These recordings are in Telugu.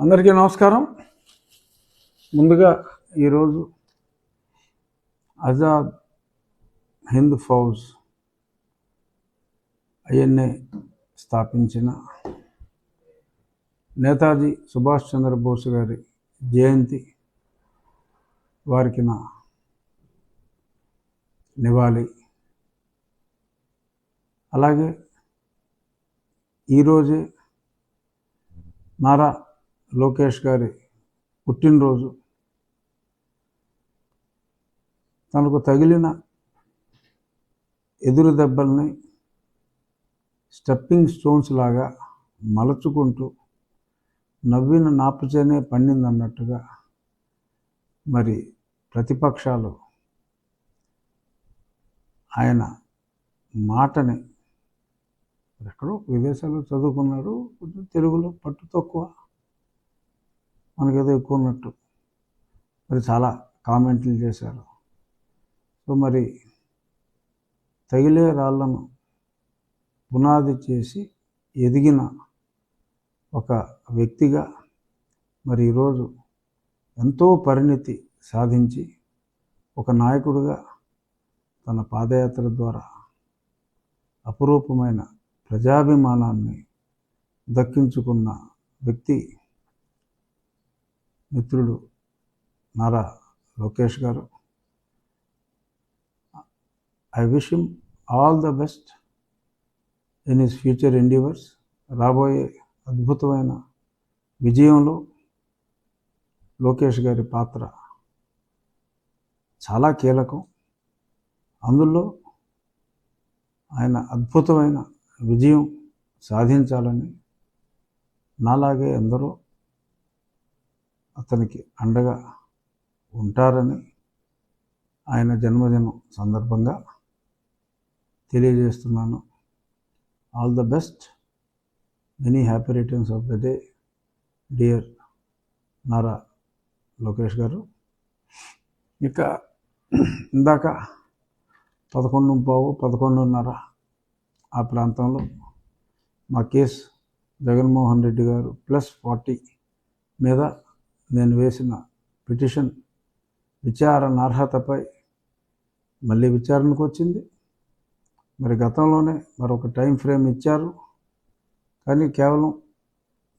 అందరికీ నమస్కారం. ముందుగా ఈరోజు ఆజాద్ హింద్ ఫౌజ్ ఐఎన్ఏ స్థాపించిన నేతాజీ సుభాష్ చంద్రబోస్ గారి జయంతి వారికి నా నివాళి. అలాగే ఈరోజే నారా లోకేష్ గారి పుట్టినరోజు. తనకు తగిలిన ఎదురు దెబ్బల్ని స్టెప్పింగ్ స్టోన్స్ లాగా మలచుకుంటూ నవ్విన నాపుచేనే పండింది అన్నట్టుగా మరి ప్రతిపక్షాలు ఆయన మాటని ఎక్కడో విదేశాల్లో చదువుకున్నాడు కొంచెం తెలుగులో పట్టు తక్కువ. మనకేదో ఎక్కువ ఉన్నట్టు. మరి చాలా కామెంట్లు చేశారు. సో మరి తగిలే రాళ్ళను పునాది చేసి ఎదిగిన ఒక వ్యక్తిగా మరి ఈరోజు ఎంతో పరిణితి సాధించి ఒక నాయకుడిగా తన పాదయాత్ర ద్వారా అపురూపమైన ప్రజాభిమానాన్ని దక్కించుకున్న వ్యక్తి మిత్రుడు నారా లోకేష్ గారు. I wish him all the best in his future endeavours రాబోయే అద్భుతమైన విజయంలో లోకేష్ గారి పాత్ర చాలా కీలకం. అందులో ఆయన అద్భుతమైన విజయం సాధించాలని నాలాగే ఎందరో అతనికి అండగా ఉంటారని ఆయన జన్మదినం సందర్భంగా తెలియజేస్తున్నాను. All the best many happy returns of the day dear Nara Lokesh గారు. ఇక ఇందాక పదకొండు పావు పదకొండున్నర ఆ ప్రాంతంలో మా కేసు జగన్మోహన్ రెడ్డి గారు ప్లస్ ఫార్టీ మీద నేను వేసిన పిటిషన్ విచారణ అర్హతపై మళ్ళీ విచారణకు వచ్చింది. మరి గతంలోనే మరొక టైం ఫ్రేమ్ ఇచ్చారు. కానీ కేవలం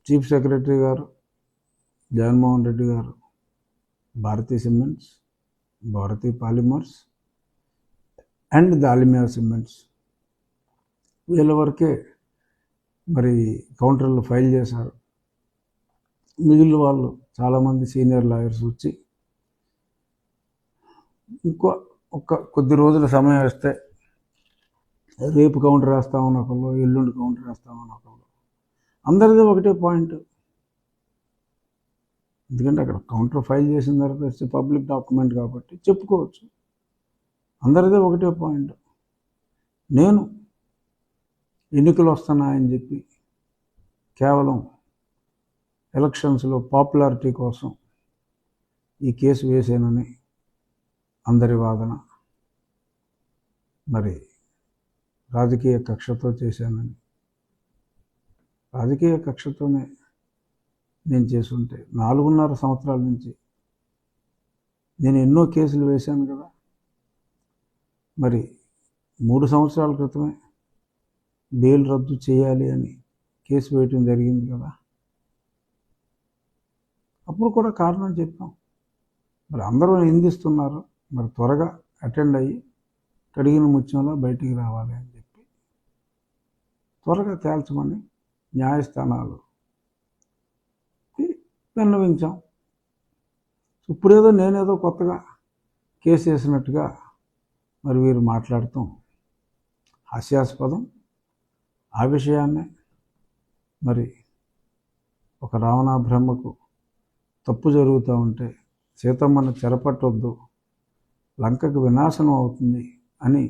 చీఫ్ సెక్రటరీ గారు జగన్మోహన్ రెడ్డి గారు Bharathi cements Bharathi polymers and Dalmia cements వీళ్ళ వరకే మరి కౌంటర్లు ఫైల్ చేశారు. మిగిలిన వాళ్ళు చాలామంది సీనియర్ లాయర్స్ వచ్చి ఇంకో ఒక్క కొద్ది రోజుల సమయం ఇస్తే రేపు కౌంటర్ వేస్తామని ఒకళ్ళు ఎల్లుండి కౌంటర్ వేస్తామని ఒకళ్ళు. అందరిది ఒకటే పాయింట్. ఎందుకంటే అక్కడ కౌంటర్ ఫైల్ చేసిన తర్వాత ఇట్స్ పబ్లిక్ డాక్యుమెంట్ కాబట్టి చెప్పుకోవచ్చు. అందరిదే ఒకటే పాయింట్. నేను ఎన్నికలు వస్తున్నాయని చెప్పి కేవలం ఎలక్షన్స్లో పాపులారిటీ కోసం ఈ కేసు వేసానని అందరి వాదన. మరి రాజకీయ కక్షతో చేశానని రాజకీయ కక్షతోనే నేను చేసుంటే నాలుగున్నర సంవత్సరాల నుంచి నేను ఎన్నో కేసులు వేశాను కదా. మరి మూడు సంవత్సరాల క్రితమే బెయిల్ రద్దు చేయాలి అని కేసు వేయటం జరిగింది కదా. అప్పుడు కూడా కారణం చెప్పాం. మరి అందరూ నిందిస్తున్నారు. మరి త్వరగా అటెండ్ అయ్యి కడిగిన ముత్యంలో బయటికి రావాలి అని చెప్పి త్వరగా తేల్చమని న్యాయస్థానాలు విన్నవించాం. ఇప్పుడేదో నేనేదో కొత్తగా కేసు వేసినట్టుగా మరి వీరు మాట్లాడటం హాస్యాస్పదం ఆ విషయాన్నే మరి ఒక రావణా బ్రహ్మకు తప్పు జరుగుతూ ఉంటే సీతమ్మను చెరపట్టొద్దు లంకకు వినాశనం అవుతుంది అని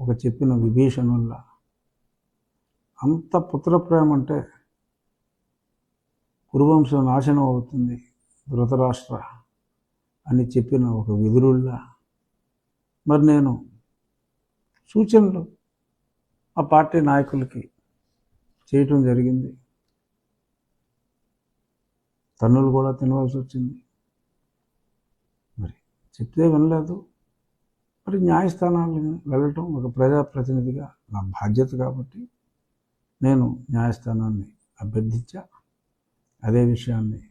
ఒక చెప్పిన విభీషణుల్లా. అంత పుత్రప్రేమ అంటే కురువంశం నాశనం అవుతుంది ధృతరాష్ట్ర అని చెప్పిన ఒక విధురుల్లా మరి నేను సూచనలు ఆ పార్టీ నాయకులకి చేయటం జరిగింది. తన్నులు కూడా తినవలసి వచ్చింది. మరి చెప్తే వినలేదు. మరి న్యాయస్థానాలను వెళ్ళటం ఒక ప్రజాప్రతినిధిగా నా బాధ్యత కాబట్టి నేను న్యాయస్థానాన్ని అభ్యర్థించా. అదే విషయాన్ని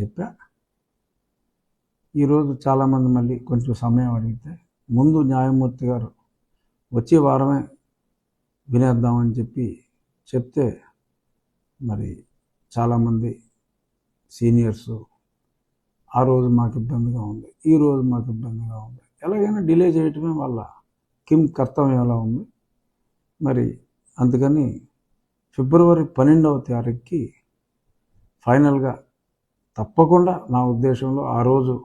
చెప్పా. ఈరోజు చాలామంది మళ్ళీ కొంచెం సమయం అడిగితే ముందు న్యాయమూర్తి గారు వచ్చే వారమే వినేద్దామని చెప్పి చెప్తే మరి చాలామంది సీనియర్స్. ఆ రోజు మాకు ఇబ్బందిగా ఉంది. ఈ రోజు మాకు ఇబ్బందిగా ఉంది. ఎలాగైనా డిలే చేయటమే వల్ల కిమ్ కర్తవ్యంలా ఉంది? మరి అందుకని ఫిబ్రవరి పన్నెండవ తారీఖుకి ఫైనల్గా తప్పకుండా నా ఉద్దేశంలో ఆ రోజు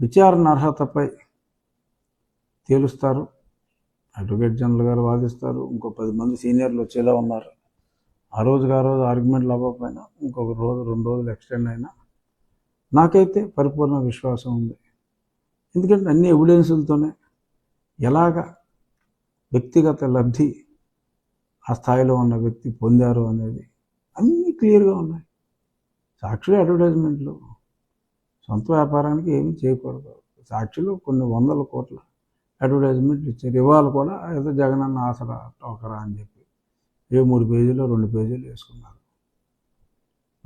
విచారణ అర్హతపై తేలుస్తారు. అడ్వకేట్ జనరల్ గారు వాదిస్తారు. ఇంకో పది మంది సీనియర్లు వచ్చేలా ఉన్నారు. ఆ రోజుకి ఆ రోజు ఆర్గ్యుమెంట్లు అవ్వకపోయినా ఇంకొక రోజు రెండు రోజులు ఎక్స్టెండ్ అయినా నాకైతే పరిపూర్ణ విశ్వాసం ఉంది. ఎందుకంటే అన్ని ఎవిడెన్సులతోనే ఎలాగ వ్యక్తిగత లబ్ధి ఆ స్థాయిలో ఉన్న వ్యక్తి పొందారు అనేది అన్నీ క్లియర్గా ఉన్నాయి. సాక్షులు అడ్వర్టైజ్మెంట్లు సొంత వ్యాపారానికి ఏమీ చేయకూడదు. సాక్షులు కొన్ని వందల కోట్ల అడ్వర్టైజ్మెంట్లు ఇచ్చారు. ఇవాళ కూడా ఏదో జగనన్న ఆసరా టోకరా అని చెప్పి ఏ మూడు పేజీలు రెండు పేజీలు వేసుకున్నారు.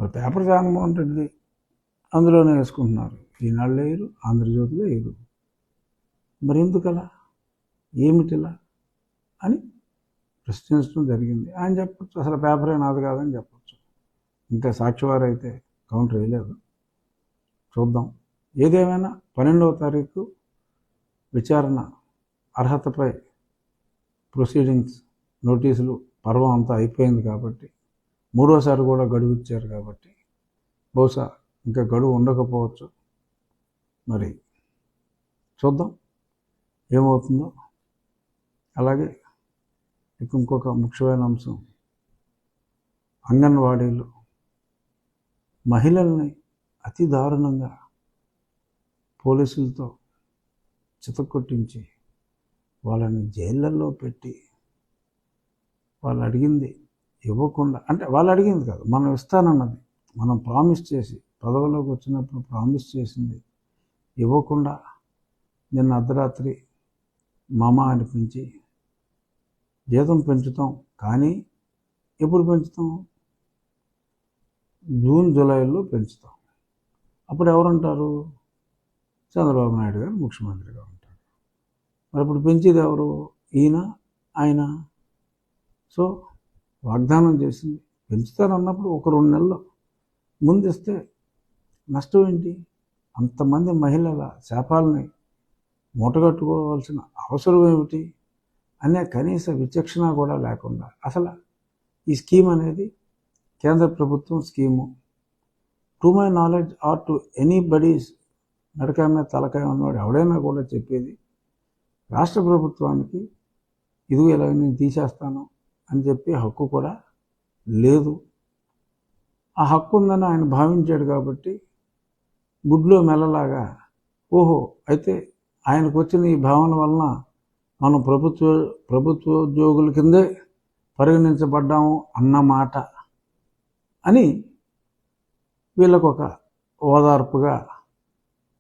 మరి పేపర్ జగన్మోహన్ రెడ్డి అందులోనే వేసుకుంటున్నారు. ఈనాళ్ళు వేయరు ఆంధ్రజ్యోతిలో వేయరు మరి ఎందుకలా? ఏమిటిలా? అని ప్రశ్నించడం జరిగింది. ఆయన చెప్పచ్చు అసలు పేపరే నాది కాదని చెప్పచ్చు. ఇంకా సాక్షివారు అయితే కౌంటర్ వేయలేదు. చూద్దాం. ఏదేమైనా పన్నెండవ తారీఖు విచారణ అర్హతపై ప్రొసీడింగ్స్ నోటీసులు పర్వం అంతా అయిపోయింది కాబట్టి మూడోసారి కూడా గడువు ఇచ్చారు కాబట్టి బహుశా ఇంకా గడువు ఉండకపోవచ్చు. మరి చూద్దాం ఏమవుతుందో. అలాగే ఇక ఇంకొక ముఖ్యమైన అంశం. అంగన్వాడీలు మహిళల్ని అతి దారుణంగా పోలీసులతో చితకొట్టించి వాళ్ళని జైళ్ళల్లో పెట్టి వాళ్ళు అడిగింది ఇవ్వకుండా అంటే వాళ్ళు అడిగింది కాదు మనం ఇస్తానన్నది. మనం ప్రామిస్ చేసి పదవిలోకి వచ్చినప్పుడు ప్రామిస్ చేసింది ఇవ్వకుండా నిన్న అర్ధరాత్రి మామ అనిపించి జీతం పెంచుతాం కానీ ఎప్పుడు పెంచుతాం? జూన్ జూలైలో పెంచుతాం. అప్పుడు ఎవరుంటారు? చంద్రబాబు నాయుడు గారు ముఖ్యమంత్రిగా ఉంటారు. మరి ఇప్పుడు పెంచేది ఎవరు? ఈయన ఆయన? సో వాగ్దానం చేసింది. పెంచుతారన్నప్పుడు ఒక రెండు నెలలు ముందిస్తే నష్టం ఏంటి? అంతమంది మహిళల శాపాలని మూటగట్టుకోవాల్సిన అవసరం ఏమిటి? అనే కనీస విచక్షణ కూడా లేకుండా అసలు ఈ స్కీమ్ అనేది కేంద్ర ప్రభుత్వం scheme. To my knowledge or to anybody's నడకాయ తలకాయ ఉన్నవాడు ఎవడైనా కూడా చెప్పేది రాష్ట్ర ప్రభుత్వానికి ఇది ఇలా నేను తీసేస్తాను అని చెప్పి హక్కు కూడా లేదు. ఆ హక్కు ఉందని ఆయన భావించాడు కాబట్టి గుడ్లో మెల్లలాగా ఓహో అయితే ఆయనకు వచ్చిన ఈ భావన వలన మనం ప్రభుత్వ ప్రభుత్వోద్యోగుల కిందే పరిగణించబడ్డాము అన్నమాట అని వీళ్ళకు ఒక ఓదార్పుగా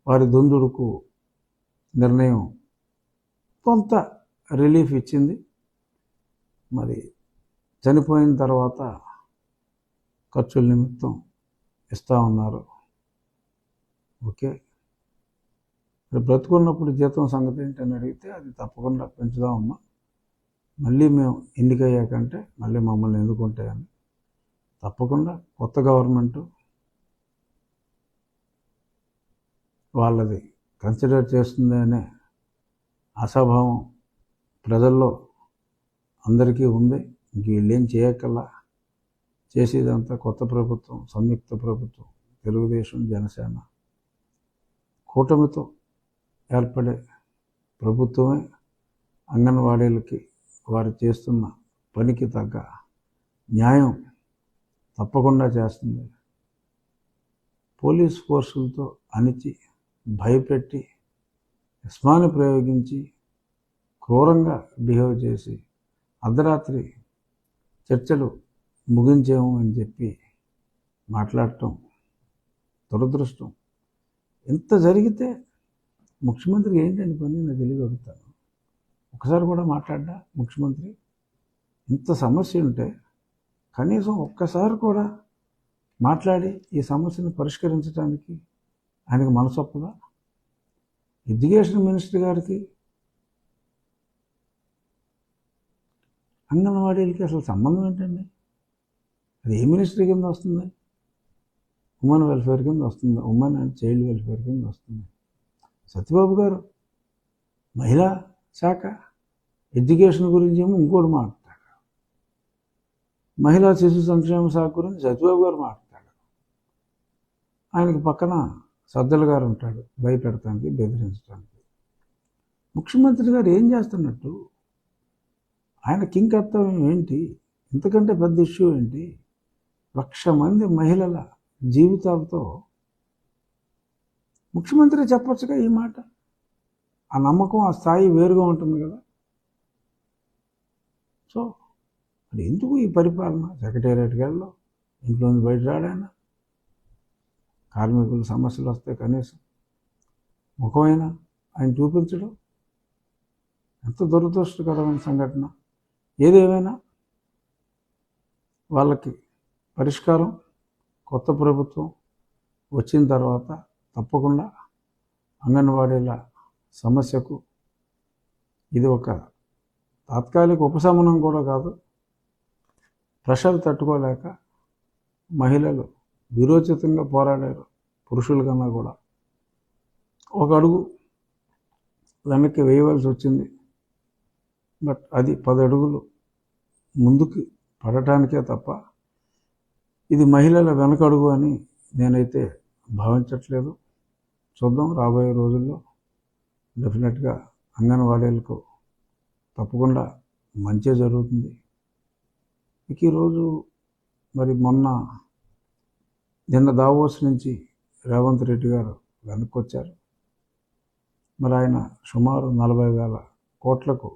వారి దొందుడుకు నిర్ణయం కొంత రిలీఫ్ ఇచ్చింది. మరి చనిపోయిన తర్వాత ఖర్చుల నిమిత్తం ఇస్తూ ఉన్నారు. ఓకే? మరి బ్రతుకున్నప్పుడు జీతం సంగతి ఏంటని అడిగితే అది తప్పకుండా పెంచుదామమ్మా మళ్ళీ మేము ఎన్నికయ్యాకంటే మళ్ళీ మమ్మల్ని ఎన్నుకుంటాయని. తప్పకుండా కొత్త గవర్నమెంట్ వాళ్ళది కన్సిడర్ చేస్తుంది అనే అసభావం ప్రజల్లో అందరికీ ఉంది. ఇంక వీళ్ళేం చేయకల్లా చేసేదంతా కొత్త ప్రభుత్వం సంయుక్త ప్రభుత్వం తెలుగుదేశం జనసేన. కూటమితో ఏర్పడే ప్రభుత్వమే అంగన్వాడీలకి వారు చేస్తున్న పనికి తగ్గ న్యాయం తప్పకుండా చేస్తుంది. పోలీస్ ఫోర్సులతో అణిచి భయపెట్టి యస్మాన్ని ప్రయోగించి క్రూరంగా బిహేవ్ చేసి అర్ధరాత్రి చర్చలు ముగించాము అని చెప్పి మాట్లాడటం దురదృష్టం. ఇంత జరిగితే ముఖ్యమంత్రి ఏంటండి పని నేను తెలియగలుగుతాను ఒకసారి కూడా మాట్లాడ్డా ముఖ్యమంత్రి? ఇంత సమస్య ఉంటే కనీసం ఒక్కసారి కూడా మాట్లాడి ఈ సమస్యను పరిష్కరించడానికి ఆయనకు మనసొప్పగా ఎడ్యుకేషన్ మినిస్టర్ గారికి అంగన్వాడీలకి అసలు సంబంధం ఏంటండి? అది ఏ మినిస్ట్రీ కింద వస్తుంది? ఉమెన్ వెల్ఫేర్ కింద వస్తుంది. ఉమెన్ అండ్ చైల్డ్ వెల్ఫేర్ కింద వస్తుంది. సత్యబాబు గారు మహిళా శాఖ ఎడ్యుకేషన్ గురించి ఏమో ఇంకోటి మాట్లాడతాడు. మహిళా శిశు సంక్షేమ శాఖ గురించి సత్యబాబు గారు మాట్లాడతాడు. ఆయనకి పక్కన సద్దలు గారు ఉంటాడు భయపెడటానికి బెదిరించడానికి. ముఖ్యమంత్రి గారు ఏం చేస్తున్నట్టు? ఆయన కింగ్ కర్తవ్యం ఏంటి? ఇంతకంటే పెద్ద ఇష్యూ ఏంటి? లక్ష మంది మహిళల జీవితాలతో ముఖ్యమంత్రి చెప్పొచ్చుగా ఈ మాట. ఆ నమ్మకం ఆ స్థాయి వేరుగా ఉంటుంది కదా. సో మరి ఎందుకు ఈ పరిపాలన? సెక్రటేరియట్కి వెళ్ళడం ఇంట్లో బయట రాడాయన కార్మికుల సమస్యలు వస్తే కనీసం ముఖమైనా ఆయన చూపించడం. ఎంత దురదృష్టకరమైన సంఘటన. ఏదేమైనా వాళ్ళకి పరిష్కారం కొత్త ప్రభుత్వం వచ్చిన తర్వాత తప్పకుండా అంగన్వాడీల సమస్యకు ఇది ఒక తాత్కాలిక ఉపశమనం కూడా కాదు. ప్రెషర్ తట్టుకోలేక మహిళలు విరోచితంగా పోరాడారు పురుషుల కన్నా కూడా. ఒక అడుగు వెనక్కి వేయవలసి వచ్చింది. బట్ అది పది అడుగులు ముందుకు పడటానికే తప్ప ఇది మహిళల వెనకడుగు అని నేనైతే భావించట్లేదు. చూద్దాం రాబోయే రోజుల్లో డెఫినెట్గా అంగన్వాడీలకు తప్పకుండా మంచే జరుగుతుంది. ఇక ఈరోజు మరి మొన్న నిన్న దావోస్ నుంచి రేవంత్ రెడ్డి గారు వెనక్కి వచ్చారు మరి ఆయన సుమారు నలభై వేల కోట్లకు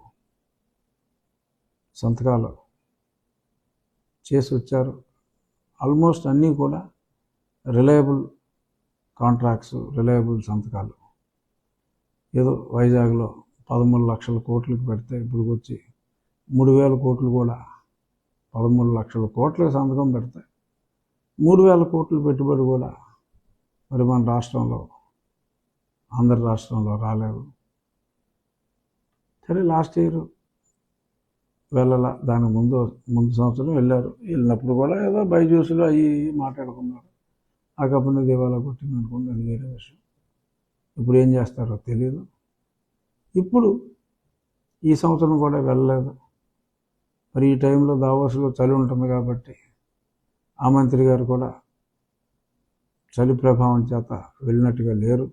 సంతకాలు చేసి వచ్చారు ఆల్మోస్ట్ అన్నీ కూడా రిలయబుల్ కాంట్రాక్ట్స్ రిలయబుల్ సంతకాలు. ఏదో వైజాగ్లో పదమూడు లక్షల కోట్లకు పెడితే ఇప్పుడు వచ్చి మూడు వేల కోట్లు కూడా పదమూడు లక్షల కోట్లకు సంతకం పెడతాయి మూడు వేల కోట్లు పెట్టుబడి కూడా మరి మన రాష్ట్రంలో ఆంధ్ర రాష్ట్రంలో రాలేదు. సరే లాస్ట్ ఇయర్ వెళ్ళాల? దానికి ముందు ముందు సంవత్సరం వెళ్ళారు. వెళ్ళినప్పుడు కూడా ఏదో బైజూసులు అవి మాట్లాడుకున్నారు. ఆ కంపెనీ దివాలా కొట్టింది అనుకోండి అది వేరే విషయం. ఇప్పుడు ఏం చేస్తారో తెలియదు ఇప్పుడు ఈ సంవత్సరం కూడా వెళ్ళలేదు. మరి ఈ టైంలో దావోసులో చలి ఉంటుంది కాబట్టి ఆ మంత్రి గారు కూడా చలి ప్రభావం చేత వెళ్ళినట్టుగా లేరు.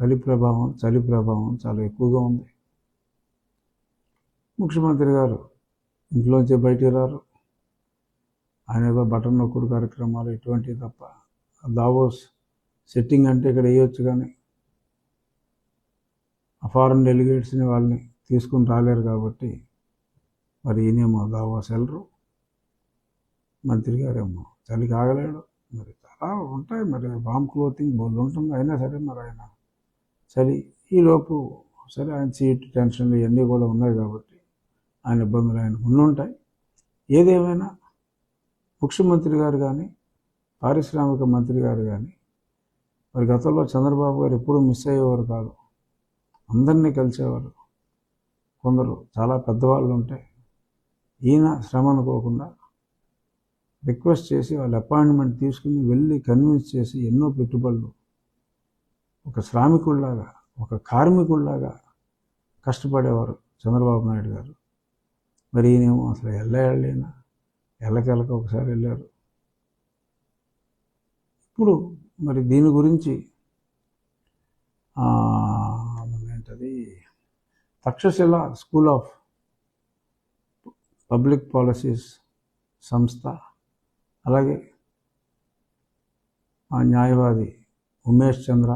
కలి ప్రభావం చలి ప్రభావం చాలా ఎక్కువగా ఉంది. ముఖ్యమంత్రి గారు ఇంట్లోంచి బయటికి రారు. ఆయన ఏదో బటన్ నొక్కుడు కార్యక్రమాలు ఇటువంటివి తప్ప. దావోస్ సెట్టింగ్ అంటే ఇక్కడ వేయొచ్చు కానీ ఆ ఫారెన్ డెలిగేట్స్ని వాళ్ళని తీసుకుని రాలేరు కాబట్టి మరి ఈయనేమో దావోస్ వెళ్ళరు. మంత్రి గారేమో చలికి ఆగలేడు. మరి చాలా ఉంటాయి మరి బామ్ క్లోతింగ్ బోల్ ఉంటుంది. అయినా సరే మరి ఆయన చలి ఈలోపు సరే ఆయన సీట్ టెన్షన్లు ఇవన్నీ కూడా ఉన్నాయి కాబట్టి ఆయన ఇబ్బందులు ఆయన ఉండుంటాయి. ఏదేమైనా ముఖ్యమంత్రి గారు కానీ పారిశ్రామిక మంత్రి గారు కానీ మరి గతంలో చంద్రబాబు గారు ఎప్పుడూ మిస్ అయ్యేవారు కాదు. అందరినీ కలిసేవారు. కొందరు చాలా పెద్దవాళ్ళు ఉంటే ఈయన శ్రమ అనుకోకుండా రిక్వెస్ట్ చేసి వాళ్ళ అపాయింట్మెంట్ తీసుకుని వెళ్ళి కన్విన్స్ చేసి ఎన్నో పెట్టుబడులు ఒక శ్రామికుల్లాగా ఒక కార్మికుల్లాగా కష్టపడేవారు చంద్రబాబు నాయుడు గారు. మరి ఈయనేమో అసలు ఎల్ల వెళ్ళినా ఎల్లకెళ్ళక ఒకసారి వెళ్ళారు. ఇప్పుడు మరి దీని గురించి ఏంటది Takshashila school of public policies సంస్థ అలాగే ఆ న్యాయవాది ఉమేష్ చంద్ర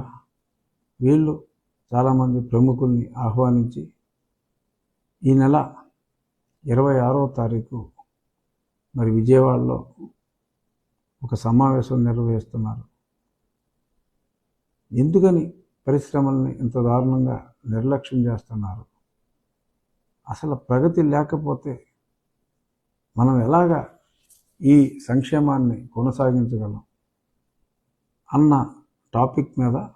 వీళ్ళు చాలామంది ప్రముఖుల్ని ఆహ్వానించి ఈ నెల ఇరవై ఆరో తారీఖు మరి విజయవాడలో ఒక సమావేశం నిర్వహిస్తున్నారు. ఎందుకని పరిశ్రమల్ని ఇంత దారుణంగా నిర్లక్ష్యం చేస్తున్నారు? అసలు ప్రగతి లేకపోతే మనం ఎలాగా ఈ సంక్షేమాన్ని కొనసాగించగలం అన్న టాపిక్ మీద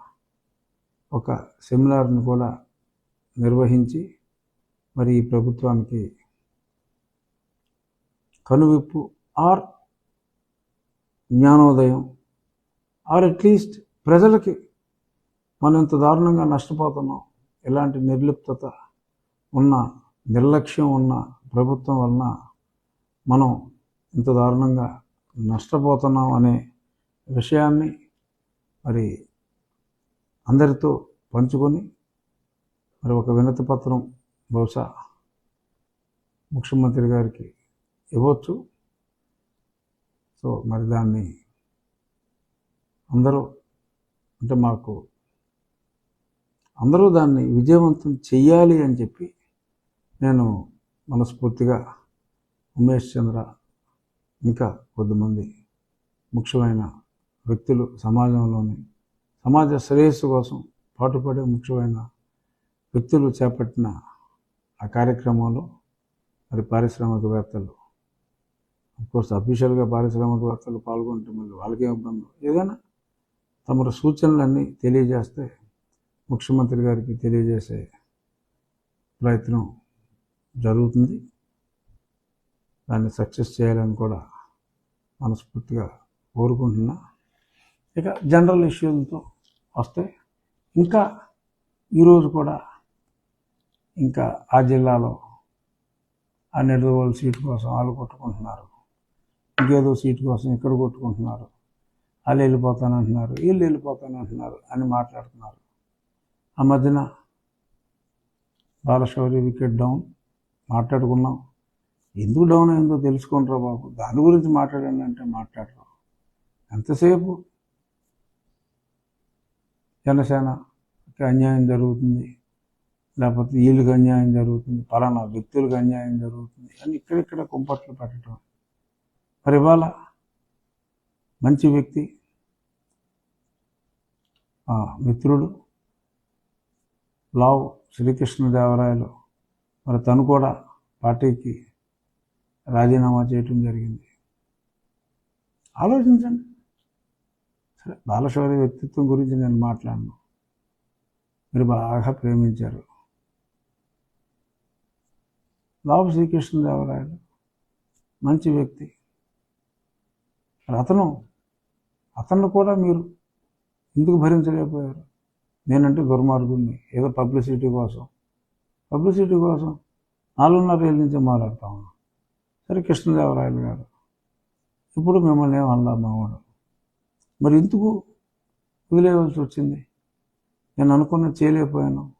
ఒక సెమినార్ని కూడా నిర్వహించి మరి ఈ ప్రభుత్వానికి కనువిప్పు ఆర్ జ్ఞానోదయం. ఆర్ అట్లీస్ట్ ప్రజలకి మనం ఇంత దారుణంగా నష్టపోతున్నాం. ఇలాంటి నిర్లిప్తత ఉన్న నిర్లక్ష్యం ఉన్న ప్రభుత్వం వలన మనం ఇంత దారుణంగా నష్టపోతున్నాం అనే విషయాన్ని మరి అందరితో పంచుకొని మరి ఒక వినతి పత్రం బహుశా ముఖ్యమంత్రి గారికి ఇవ్వచ్చు. సో మరి దాన్ని అందరూ అంటే మాకు అందరూ దాన్ని విజయవంతం చెయ్యాలి అని చెప్పి నేను మనస్ఫూర్తిగా ఉమేష్ చంద్ర ఇంకా కొద్దిమంది ముఖ్యమైన వ్యక్తులు సమాజంలోని సమాజ శ్రేయస్సు కోసం పాటుపడే ముఖ్యమైన వ్యక్తులు చేపట్టిన ఆ కార్యక్రమంలో మరి పారిశ్రామికవేత్తలు కోర్స్ అఫీషియల్గా పారిశ్రామికవేత్తలు పాల్గొంటే మళ్ళీ వాళ్ళకే ఇబ్బంది ఏదైనా తమరు సూచనలన్నీ తెలియజేస్తే ముఖ్యమంత్రి గారికి తెలియజేసే ప్రయత్నం జరుగుతుంది. దాన్ని సక్సెస్ చేయాలని కూడా మనస్ఫూర్తిగా కోరుకుంటున్నా. ఇక జనరల్ ఇష్యూలతో వస్తే ఇంకా ఈరోజు కూడా ఇంకా ఆ జిల్లాలో ఆ నిడదవోలు సీటు కోసం వాళ్ళు కొట్టుకుంటున్నారు. ఇంకేదో సీటు కోసం ఇక్కడ కొట్టుకుంటున్నారు. వాళ్ళు వెళ్ళిపోతానంటున్నారు వీళ్ళు వెళ్ళిపోతానంటున్నారు అని మాట్లాడుతున్నారు. ఆ మధ్యన బాలశౌరి వికెట్ డౌన్ మాట్లాడుకున్నాం. ఎందుకు డౌన్ అయిందో తెలుసుకుంటారా బాబు. దాని గురించి మాట్లాడండి అంటే మాట్లాడరు ఎంతసేపు? జనసేనకి అన్యాయం జరుగుతుంది. లేకపోతే వీళ్ళకి అన్యాయం జరుగుతుంది. పలానా వ్యక్తులకు అన్యాయం జరుగుతుంది. అని ఇక్కడిక్కడ కుంపట్లు పెట్టడం. మరి ఇవాళ మంచి వ్యక్తి ఆ, మిత్రుడు లావు శ్రీకృష్ణదేవరాయలు మరి తను కూడా పార్టీకి రాజీనామా చేయటం జరిగింది. ఆలోచించండి. సరే బాలశౌరి వ్యక్తిత్వం గురించి నేను మాట్లాడను. మీరు బాగా ప్రేమించారు. లావు శ్రీకృష్ణదేవరాయలు మంచి వ్యక్తి. మరి అతను అతను కూడా మీరు ఎందుకు భరించలేకపోయారు? నేనంటే దుర్మార్గుడిని ఏదో పబ్లిసిటీ కోసం. పబ్లిసిటీ కోసం నాలుగున్నర ఏళ్ళ నుంచి మాట్లాడుతా ఉన్నాం. సరే కృష్ణదేవరాయలు గారు ఇప్పుడు మిమ్మల్ని ఏమన్నా మావాడు. మరి ఎందుకు వదిలేయవలసి వచ్చింది? నేను అనుకున్న చేయలేకపోయాను.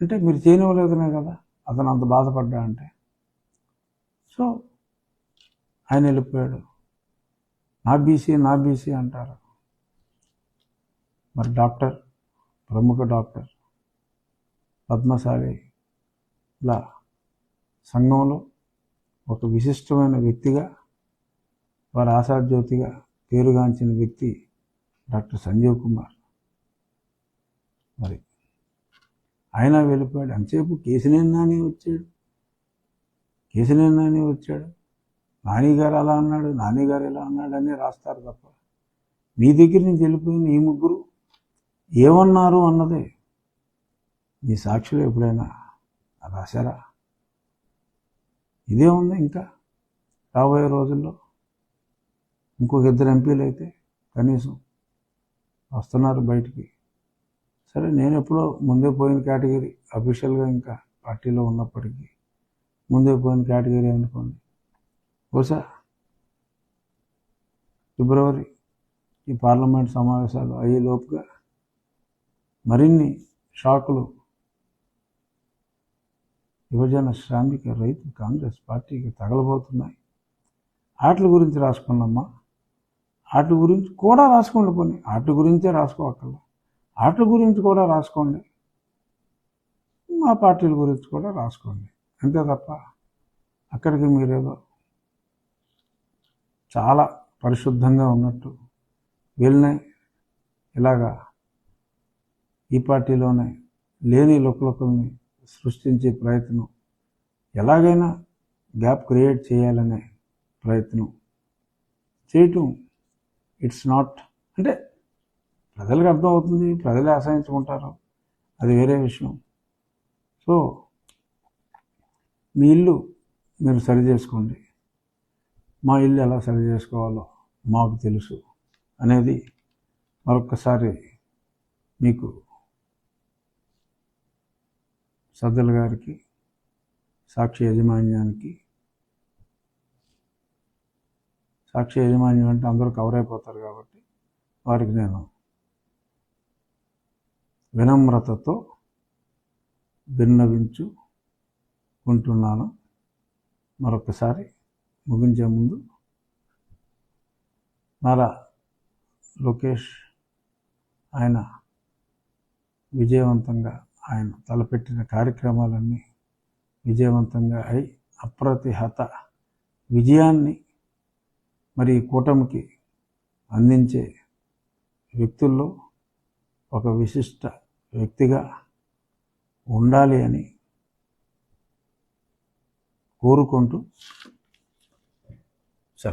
అంటే మీరు చేయనివ్వలేదనే కదా అతను అంత బాధపడ్డా అంటే. సో ఆయన వెళ్ళిపోయాడు. నా బీసీ నా బీసీ అంటారు. మరి డాక్టర్ ప్రముఖ డాక్టర్ పద్మశాలి ఇలా సంఘంలో ఒక విశిష్టమైన వ్యక్తిగా వారి ఆశాజ్యోతిగా పేరుగాంచిన వ్యక్తి డాక్టర్ సంజీవ్ కుమార్. మరి ఆయన వెళ్ళిపోయాడు అంతసేపు కేసినేని నాని వచ్చాడు? కేసినేని నాని వచ్చాడు? నాని గారు అలా అన్నాడు నాన్నగారు ఇలా అన్నాడు అని రాస్తారు తప్ప. మీ దగ్గర నుంచి వెళ్ళిపోయిన ఈ ముగ్గురు ఏమన్నారు అన్నదే. మీ సాక్షులు ఎప్పుడైనా రాశారా? ఇదే ఉంది ఇంకా రాబోయే రోజుల్లో. ఇంకొక ఇద్దరు ఎంపీలు అయితే కనీసం వస్తున్నారు బయటికి. సరే నేను ఎప్పుడో ముందే పోయిన కేటగిరీ అఫీషియల్గా ఇంకా పార్టీలో ఉన్నప్పటికీ ముందే పోయిన కేటగిరీ అనుకోండి. బహుశా ఫిబ్రవరి ఈ పార్లమెంట్ సమావేశాలు అయ్యేలోపుగా మరిన్ని షాకులు యువజన శ్రామిక రైతు కాంగ్రెస్ పార్టీకి తగలబోతున్నాయి. వాటి గురించి రాసుకున్నామ్మా వాటి గురించి కూడా రాసుకోండి కొన్ని వాటి గురించే రాసుకోవక్కర్లా ఆటల గురించి కూడా రాసుకోండి. మా పార్టీల గురించి కూడా రాసుకోండి. అంతే తప్ప అక్కడికి మీరేదో చాలా పరిశుద్ధంగా ఉన్నట్టు వీళ్ళనే ఇలాగా ఈ పార్టీలోనే లేని లుకలుకల్ని సృష్టించే ప్రయత్నం ఎలాగైనా గ్యాప్ క్రియేట్ చేయాలనే ప్రయత్నం చేయటం ఇట్స్ నాట్ అంటే ప్రజలకు అర్థమవుతుంది ప్రజలే ఆశ్రయించుకుంటారు. అది వేరే విషయం. సో మీ ఇల్లు మీరు సరి చేసుకోండి. మా ఇల్లు ఎలా సరి చేసుకోవాలో మాకు తెలుసు అనేది మరొక్కసారి మీకు సజ్జల గారికి సాక్షి యాజమాన్యానికి సాక్షి యాజమాన్యం అంటే అందరూ కవర్ అయిపోతారు కాబట్టి వారికి నేను వినమ్రతతో విన్నవించుకుంటున్నాను. మరొకసారి ముగించే ముందు నారా లోకేష్ ఆయన విజయవంతంగా ఆయన తలపెట్టిన కార్యక్రమాలన్నీ విజయవంతంగా అయి అప్రతిహత విజయాన్ని మరి కూటమికి అందించే వ్యక్తుల్లో ఒక విశిష్ట వ్యక్తిగా ఉండాలి అని కోరుకుంటూ